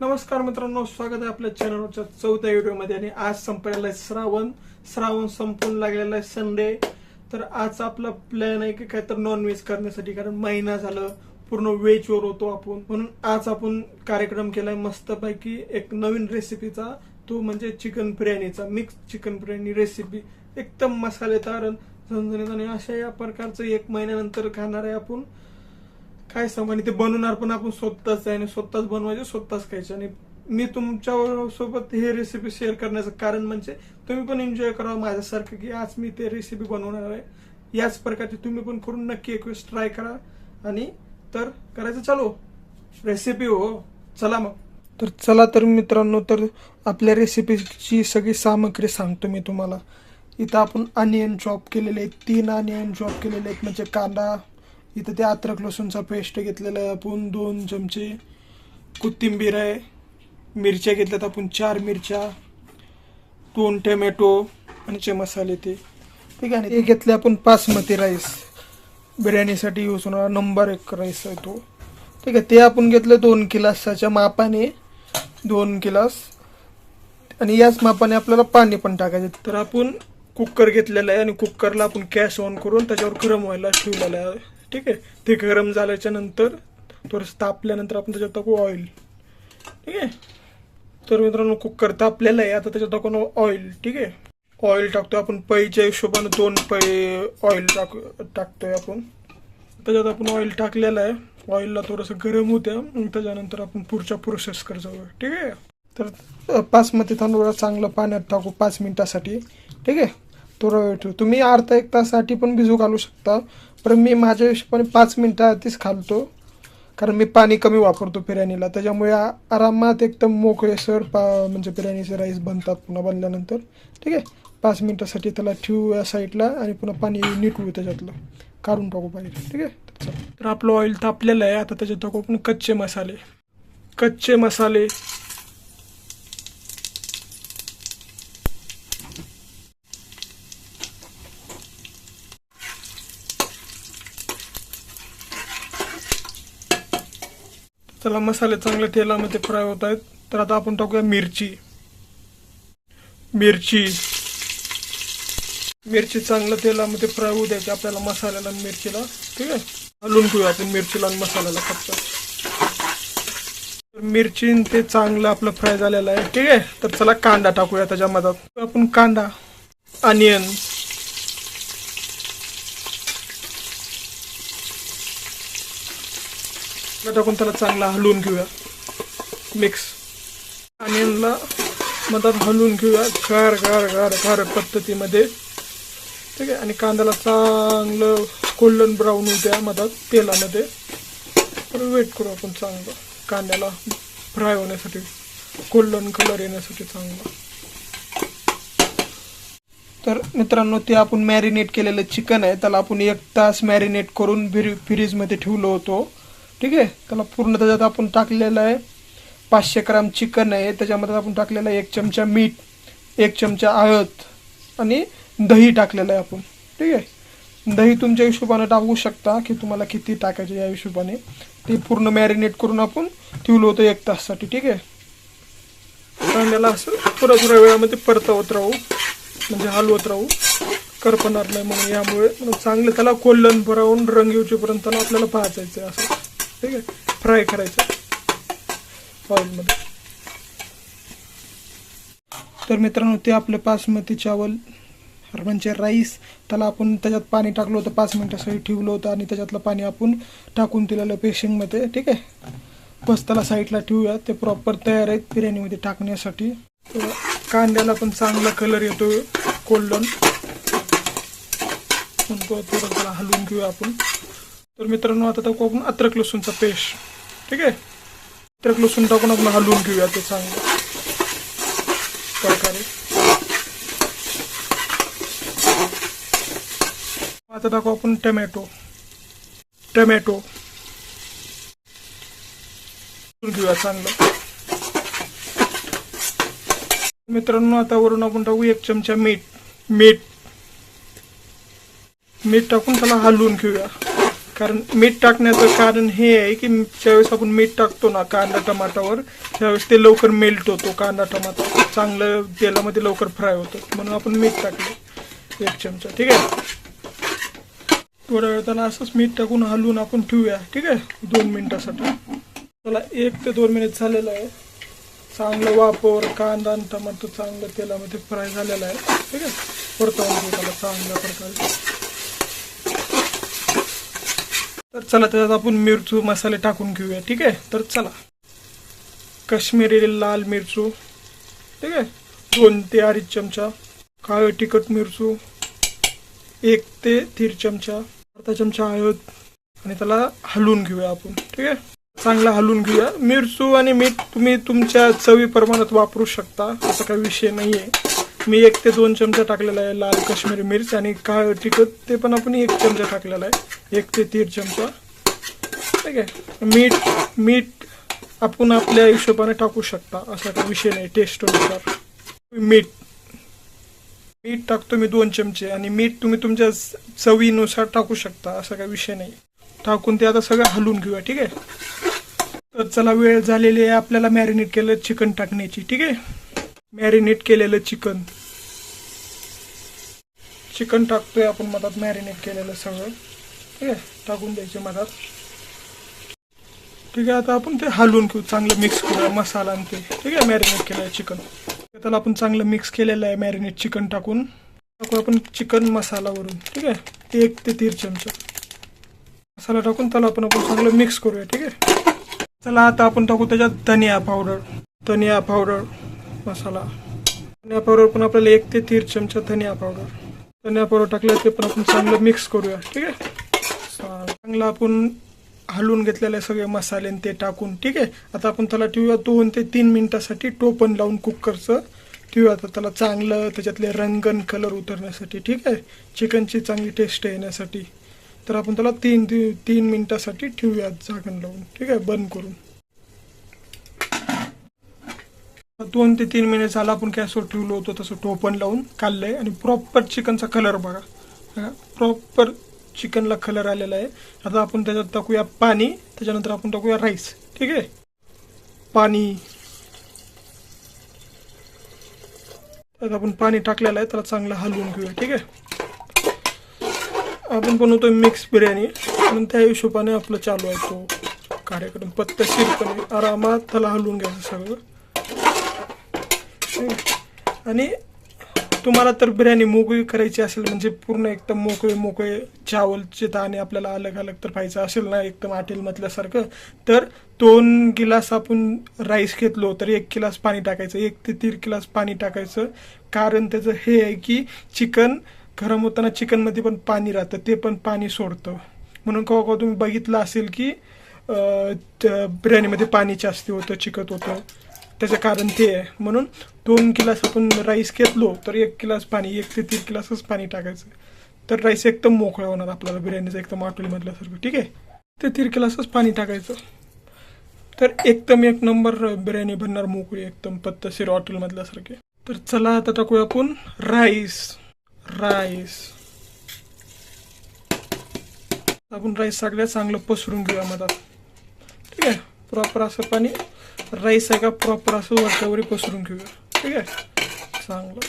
नमस्कार मित्रांनो स्वागत आहे आपल्या चॅनलच्या चौथ्या व्हिडिओमध्ये आणि आज संपायला आहे श्रावण. श्रावण संपून लागलेला आहे संडे तर आज आपला प्लॅन आहे की काय तर नॉनव्हेज करण्यासाठी कारण महिना झालं पूर्ण व्हेजवर होतो आपण. म्हणून आज आपण कार्यक्रम केलाय मस्तपैकी एक नवीन रेसिपीचा तो म्हणजे चिकन बिर्याणीचा मिक्स चिकन बिर्याणी रेसिपी एकदम मसालेदार झणझणीत आणि अशा या प्रकारचं एक महिन्यानंतर खाणार आहे आपण. काय सांगू? आणि ते बनवणार पण आपण स्वतःच आहे आणि स्वतःच बनवायचे स्वतःच खायचे. आणि मी तुमच्यासोबत हे रेसिपी शेअर करण्याचं कारण म्हणजे तुम्ही पण एन्जॉय करा माझ्यासारखं की आज मी ते रेसिपी बनवणार आहे. याच प्रकारची तुम्ही पण करून नक्की एक वेळेस ट्राय करा. आणि तर करायचं चालू. रेसिपी हो. चला मग. तर चला तर मित्रांनो तर आपल्या रेसिपीची सगळी सामग्री सांगतो मी तुम्हाला. इथं आपण अनियन चॉप केलेले आहेत. तीन अनियन चॉप केलेले आहेत. म्हणजे कांदा इथं ते अद्रक लसूणचा पेस्ट घेतलेला आहे. आपण दोन चमचे कोथिंबीर आहे. मिरच्या घेतल्यात आपण चार मिरच्या दोन टोमॅटो आणि चे मसाले ते. ठीक आहे ना? हे घेतले आपण बासमती राईस बिर्याणीसाठी यूज होणारा नंबर एक राईस आहे तो. ठीक आहे ते आपण घेतलं दोन किलासाच्या मापाने. दोन गिलास. आणि याच मापाने आपल्याला पाणी पण टाकायचं तर आपण कुकर घेतलेलं आहे आणि कुकरला आपण गॅस ऑन करून त्याच्यावर गरम व्हायला ठेवलेला आहे. ठीक आहे? ते गरम झाल्याच्यानंतर थोडंसं तापल्यानंतर आपण त्याच्यात टाकू ऑइल ठीक आहे? तर मित्रांनो कुकर तापलेलं आहे. आता त्याच्यात टाकून ऑइल ठीक आहे? ऑइल टाकतो आपण. पैच्या हिशोबाने दोन पै ऑइल टाक टाकतोय आपण. त्याच्यात आपण ऑइल टाकलेलं आहे. ऑइलला थोडंसं गरम होत्या. मग त्याच्यानंतर आपण पुढच्या प्रोसेस कर जाऊया. ठीक आहे? तर बासमती तांदूळ चांगलं पाण्यात टाकू पाच मिनिटासाठी. ठीक आहे? थोडा वेळ ठेवू तुम्ही अर्धा एक तासासाठी पण भिजू घालू शकता. पण मी माझ्या हिशोबाने पाच मिनटं आधीच खालतो. कारण मी पाणी कमी वापरतो बिर्याणीला. त्याच्यामुळे आरामात एकदम मोकळे सर पा म्हणजे बिर्याणीचे राईस बनतात पुन्हा बनल्यानंतर. ठीक आहे? पाच मिनटासाठी त्याला ठेवू या साईडला आणि पुन्हा पाणी निटवू त्याच्यातलं. काढून टाकू पाहिजे ठीक आहे? तर तर आपलं ऑइल तापलेलं आहे. आता त्याच्यात टाकू आपण कच्चे मसाले. कच्चे मसाले. चला मसाले चांगले तेलामध्ये फ्राय होत आहेत. तर आता आपण टाकूया मिरची. मिरची. मिरची चांगलं तेलामध्ये फ्राय होऊ द्यायची आपल्याला मसाल्याला आणि मिरचीला. ठीक आहे? हलवून घेऊया आपण मिरचीला आणि मसाल्याला फक्त. मिरची ते चांगलं आपलं फ्राय झालेलं आहे. ठीक आहे? तर चला कांदा टाकूया त्याच्या मधात. आपण कांदा अनियन टाकून त्याला चांगला हलवून घेऊया. मिक्स अनियनला मधात हलवून घेऊया. गार गार गार गार पद्धतीमध्ये. ठीक आहे? आणि कांद्याला चांगलं गोल्डन ब्राऊन होऊ द्या मधात तेलामध्ये. तर वेट करू आपण चांगलं. कांद्याला फ्राय होण्यासाठी गोल्डन कलर येण्यासाठी चांगला. तर मित्रांनो ते आपण मॅरिनेट केलेलं चिकन आहे. त्याला आपण एक तास मॅरिनेट करून फ्रीजमध्ये ठेवलो होतो. ठीक आहे? त्याला पूर्ण त्याच्यात आपण टाकलेलं आहे. पाचशे ग्राम चिकन आहे. त्याच्यामध्ये आपण टाकलेलं आहे एक चमचा मीठ एक चमचा आळत आणि दही टाकलेलं आहे आपण. ठीक आहे? दही तुमच्या हिशोबाने टाकू शकता की तुम्हाला किती टाकायचे या हिशोबाने. ते पूर्ण मॅरिनेट करून आपण ठेवलं होतं एक ताससाठी. ठीक आहे? कांद्याला असं थोड्या थोड्या वेळामध्ये परतवत राहू. म्हणजे हलवत राहू. करपणार नाही म्हणून. यामुळे चांगलं त्याला कोल्हण भरावून रंग येऊपर्यंत आपल्याला पाहायचं आहे असं. ठीक आहे. फ्राय करायचं. ऑइलमध्ये तर मित्रांनो ते आपले बासमती चावल म्हणजे राईस त्याला आपण त्याच्यात पाणी टाकलं होतं पाच मिनिटासाठी ठेवलं होतं आणि त्याच्यातलं पाणी आपण टाकून दिलेलं पेशिंगमध्ये ठीक आहे. बस त्याला साईडला ठेवूया. ते प्रॉपर तयार आहेत बिर्याणीमध्ये टाकण्यासाठी. कांद्याला पण चांगला कलर येतो कोल्डन थोडं त्याला हलवून घेऊया आपण. तर मित्रांनो आता टाकू आपण अद्रक लसूणचा पेस्ट. ठीक आहे? अद्रक लसूण टाकून आपण हलवून घेऊया ते चांगलं. प्रकारे आता टाकू आपण टमॅटो. टमॅटो. घेऊया चांगलं. मित्रांनो आता वरून आपण टाकू एक चमचा मीठ. मीठ. मीठ टाकून त्याला हलवून घेऊया. कारण मीठ टाकण्याचं कारण हे आहे की ज्यावेळेस आपण मीठ टाकतो ना कांदा टमाटावर त्यावेळेस ते लवकर मेल्ट होतो. कांदा टमाटा चांगलं तेलामध्ये लवकर फ्राय होतो. म्हणून आपण मीठ टाकलं एक चमचा. ठीक आहे? थोड्या वेळ त्याला असंच मीठ टाकून हलवून आपण ठेवूया. ठीक आहे? दोन मिनिटासाठी. त्याला एक ते दोन मिनिट झालेलं आहे. चांगलं वापर कांदा आणि टमाटर चांगलं तेलामध्ये फ्राय झालेला आहे. ठीक आहे? परतवून घेऊ त्याला चांगल्या प्रकारे. तर चला त्याच्यात आपण मिरचू मसाले टाकून घेऊया ठीक आहे? तर चला. काश्मीरी लाल मिरचू ठीक आहे? दोन ते अडीच चमचा. काळं तिखट मिरचू एक ते दीड चमचा. अर्धा चमचा हळद. आणि त्याला हलवून घेऊया आपण ठीक आहे? चांगला हलवून घेऊया. मिरचू आणि मीठ तुम्ही तुमच्या चवी प्रमाणात वापरू शकता. असा काही विषय नाही आहे मी एक ते दोन चमचा टाकलेला आहे लाल काश्मीरी मिर्च आणि काळ तिखट ते पण आपण एक चमचा टाकलेला आहे. एक ते तीन चमचा. ठीक आहे. मीठ मीठ आपण आपल्या हिशोबाने टाकू शकता. असा काही विषय नाही टेस्टनुसार मीठ. मीठ टाकतो मी दोन चमचे आणि मीठ तुम्ही तुमच्या चवीनुसार टाकू शकता. असा काही विषय नाही. टाकून ते आता सगळं हलवून घेऊया. ठीक आहे. तर चला वेळ झालेली आहे. आपल्याला मॅरिनेट केलं चिकन टाकण्याची. ठीक आहे. मॅरिनेट केलेलं चिकन. चिकन टाकतोय आपण मधात मॅरिनेट केलेलं सगळं. ठीक आहे टाकून द्यायचे मधात. ठीक आहे आता आपण ते हलवून घेऊ चांगलं मिक्स करूया मसाला आणि ते. ठीक आहे मॅरिनेट केलं आहे चिकन. त्याला आपण चांगलं मिक्स केलेलं आहे मॅरिनेट चिकन टाकून. टाकू आपण चिकन मसालावरून. ठीक आहे एक ते दीड चमचा. मसाला टाकून त्याला आपण आपण चांगलं मिक्स करूया ठीक आहे. चला आता आपण टाकू त्याच्यात धनिया पावडर धनिया पावडर मसाला. धनिया पावडर पण आपल्याला एक ते दीड चमचा धनिया पावडर धनिया पावडर टाकलं ते पण आपण चांगलं मिक्स करूया ठीक आहे? चांगलं आपण हलवून घेतलेले सगळे मसाले ते टाकून ठीक आहे? आता आपण त्याला ठेवूया दोन ते तीन मिनिटासाठी टोपण लावून कुकरचं. ठेवूया आता त्याला चांगलं त्याच्यातले रंगन कलर उतरण्यासाठी ठीक आहे? चिकनची चांगली टेस्ट येण्यासाठी. तर आपण त्याला तीन तीन मिनिटासाठी ठेवूया झाकण लावून ठीक आहे? बंद करून. दोन ते तीन महिने झाला आपण गॅसवर ठेवलं होतं तसं टोपण लावून काढलंय. आणि प्रॉपर चिकनचा कलर बघा. प्रॉपर चिकनला कलर आलेला आहे. आता आपण त्याच्यात टाकूया पाणी त्याच्यानंतर आपण टाकूया राईस ठीक आहे? पाणी. त्यात आपण पाणी टाकलेलं आहे त्याला चांगलं हलवून घेऊया. ठीक आहे? आपण बनवतो मिक्स बिर्याणी. म्हणून त्या हिशोबाने आपलं चालू आहे तो कार्यक्रम. पत्तशीरपणे आरामात त्याला हलवून घ्यायचं सगळं. आणि तुम्हाला तर बिर्याणी मोकळी करायची असेल म्हणजे पूर्ण एकदम मोकळे मोकळे चावलचे दाणे आपल्याला अलग अलग तर पाहिजे असेल ना एकदम हॉटेलमधल्यासारखं तर दोन गिलास आपण राईस घेतलो तर एक गिलास पाणी टाकायचं एक ते दीड गिलास पाणी टाकायचं. कारण त्याचं हे आहे की चिकन गरम होताना चिकनमध्ये पण पाणी राहतं ते पण पाणी सोडतं. म्हणून केव्हा केव्हा तुम्ही बघितलं असेल की त्या बिर्याणीमध्ये पाणी जास्ती होतं चिकत होतं. त्याचं कारण ते आहे. म्हणून दोन गिलास आपण राईस घेतलो तर एक गिलास पाणी एक ते तीन गिलासच पाणी टाकायचं. तर राईस एकदम मोकळा होणार आपल्याला बिर्याणीचं एकदम हॉटेलमधल्यासारखं ठीक आहे? ते तीन गिलासच पाणी टाकायचं. तर एकदम एक नंबर बिर्याणी बनणार मोकळी एकदम पत्तशीर हॉटेलमधल्यासारखी. तर चला आता टाकूया आपण राईस राईस आपण राईस सगळ्यात चांगलं पसरून घेऊया मधात. ठीक आहे? प्रॉपर असं पाणी राईस आहे का प्रॉपर असं वरच्यावरी पसरून घेऊया. ठीक आहे? चांगलं.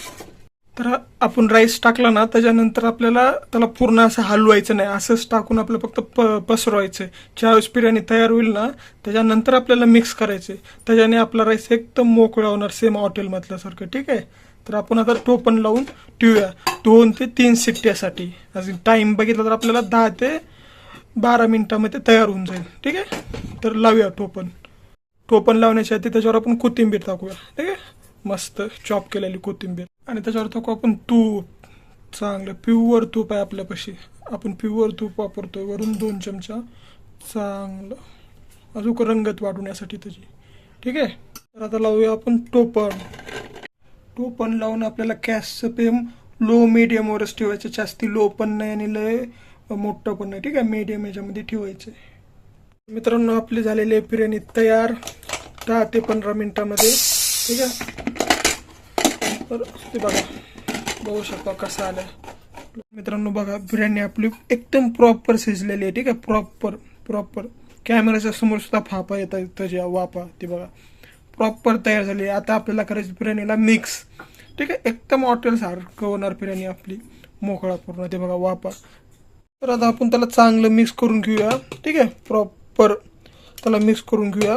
तर आपण राईस टाकला ना त्याच्यानंतर आपल्याला त्याला पूर्ण असं हलवायचं नाही. असंच टाकून आपल्याला फक्त प पसरवायचं आहे. ज्यावेळेस बिर्याणी तयार होईल ना त्याच्यानंतर आपल्याला मिक्स करायचे त्याच्याने आपला राईस एकदम मोकळा होणार सेम हॉटेलमधल्यासारखं ठीक आहे? तर आपण आता टोपण लावून ठेवूया. दोन ते तीन सिट्ट्यासाठी अजून टाइम बघितला तर आपल्याला दहा ते बारा मिनटामध्ये तयार होऊन जाईल. ठीक आहे? तर लावूया टोपण. टोपण लावण्याच्या आधी त्याच्यावर आपण कोथिंबीर टाकूया. ठीक आहे? मस्त चॉप केलेली कोथिंबीर. आणि त्याच्यावर टाकू आपण तूप. चांगलं प्युअर तूप आहे आपल्यापाशी. आपण प्युअर तूप वापरतोय. वरून दोन चमचा. चांगलं. अजून रंगत वाढवण्यासाठी त्याची. ठीक आहे? तर आता लावूया आपण टोपण. टोपण लावून आपल्याला गॅसचं पेम लो मिडियमवरच ठेवायचं. जास्ती लो पण नाही आणि लय मोठं पण नाही. ठीक आहे? मीडियम याच्यामध्ये ठेवायचं मित्रांनो आपली झालेली आहे बिर्याणी तयार. दहा ते पंधरा मिनटामध्ये. ठीक आहे? तर ते बघा. बघू शकता कसं आलं मित्रांनो बघा बिर्याणी आपली एकदम प्रॉपर शिजलेली आहे. ठीक आहे? प्रॉपर प्रॉपर कॅमेऱ्याच्या समोर सुद्धा फापा येतात त्याच्या वापा ते बघा. प्रॉपर तयार झाली आहे. आता आपल्याला करायची बिर्याणीला मिक्स ठीक आहे? एकदम हॉटेल सारखं होणार बिर्याणी आपली. मोकळा पूर्ण. ते बघा वापा तर आता आपण त्याला चांगलं मिक्स करून घेऊया. ठीक आहे? प्रॉपर त्याला मिक्स करून घेऊया.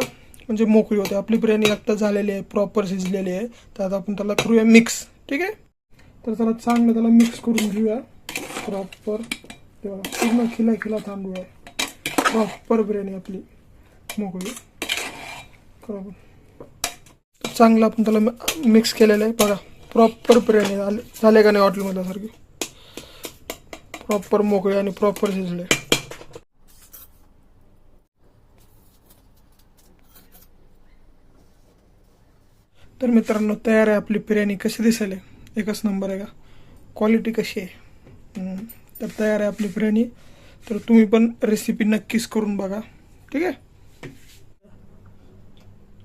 म्हणजे मोकळी होते. आपली बिर्याणी आत्ता झालेली आहे. प्रॉपर शिजलेली आहे. तर आता आपण त्याला करूया मिक्स ठीक आहे? तर त्याला चांगलं त्याला मिक्स करून घेऊया. प्रॉपर तेव्हा पूर्ण खिला खिला तांदूळ आहे. प्रॉपर बिर्याणी आपली मोकळी. बरोबर चांगलं आपण त्याला मिक्स केलेलं आहे. बघा. प्रॉपर बिर्याणी झाले झाले का नाही हॉटेलमधल्यासारखी प्रॉपर मोकळे आणि प्रॉपर शिजले. तर मित्रांनो तयार आहे आपली बिर्याणी कशी दिसायला एकच नंबर आहे का? क्वालिटी कशी आहे? तर तयार आहे आपली बिर्याणी. तर तुम्ही पण रेसिपी नक्कीच करून बघा. ठीक आहे?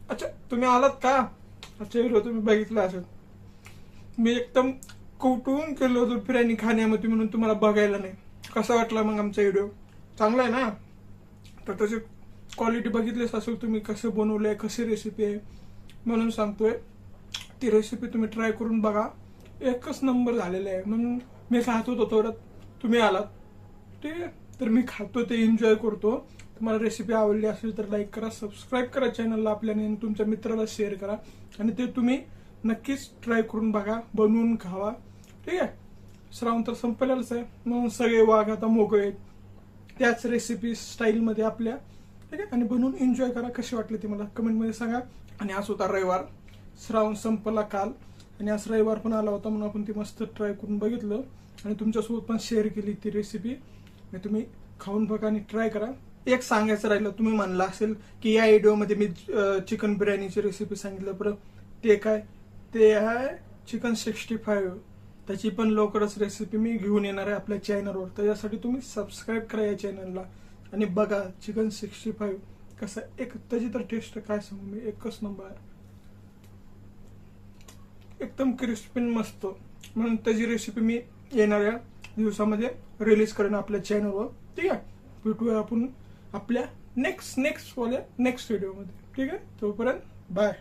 अच्छा तुम्ही आलात का? अच्छा व्हिडिओ तुम्ही बघितला असेल. मी एकदम कौटुंब केलं होतं बिर्याणी खाण्यामध्ये म्हणून तुम्हाला बघायला नाही. कसा वाटला मग आमचा व्हिडिओ चांगला आहे ना? तर त्याची क्वालिटी बघितलीच असेल तुम्ही कसं बनवलंय कशी रेसिपी आहे म्हणून सांगतोय. ती रेसिपी तुम्ही ट्राय करून बघा. एकच नंबर झालेला आहे. म्हणून मी खात होतो थोडं तुम्ही आलात. ते तर मी खातो ते एन्जॉय करतो. तुम्हाला रेसिपी आवडली असेल तर लाईक करा सबस्क्राईब करा चॅनलला आपल्याने आणि तुमच्या मित्राला शेअर करा. आणि ते तुम्ही नक्कीच ट्राय करून बघा बनवून खावा. ठीक आहे? श्रावण तर संपलेलंच आहे. म्हणून सगळे वाघ आता मोकळे आहेत. त्याच रेसिपी स्टाईलमध्ये आपल्या. ठीक आहे? आणि बनवून एन्जॉय करा. कशी वाटली ती मला कमेंटमध्ये सांगा. आणि आज होता रविवार. श्रावण संपला काल. आणि आज रविवार पण आला होता म्हणून आपण ती मस्त ट्राय करून बघितलं. आणि तुमच्यासोबत पण शेअर केली ती रेसिपी आणि तुम्ही खाऊन बघा आणि ट्राय करा. एक सांगायचं राहिलं तुम्ही म्हणला असेल की या व्हिडिओमध्ये मी चिकन बिर्याणीची रेसिपी सांगितलं. बरं ते काय? ते आहे चिकन सिक्स्टी फाईव्ह त्याची पण लवकरच रेसिपी मी घेऊन येणार आहे आपल्या चॅनलवर त्याच्यासाठी तुम्ही सबस्क्राईब करा या चॅनलला आणि बघा चिकन सिक्स्टी फाईव्ह कसं एक त्याची तर टेस्ट काय सांगू मी? एकच नंबर एकदम क्रिस्पी मस्त. म्हणून त्याची रेसिपी मी येणाऱ्या दिवसामध्ये रिलीज करेन आपल्या चॅनलवर ठीक आहे? भेटूया आपण आपल्या नेक्स्ट नेक्स्ट वाल्या नेक्स्ट व्हिडिओमध्ये ठीक आहे? तोपर्यंत बाय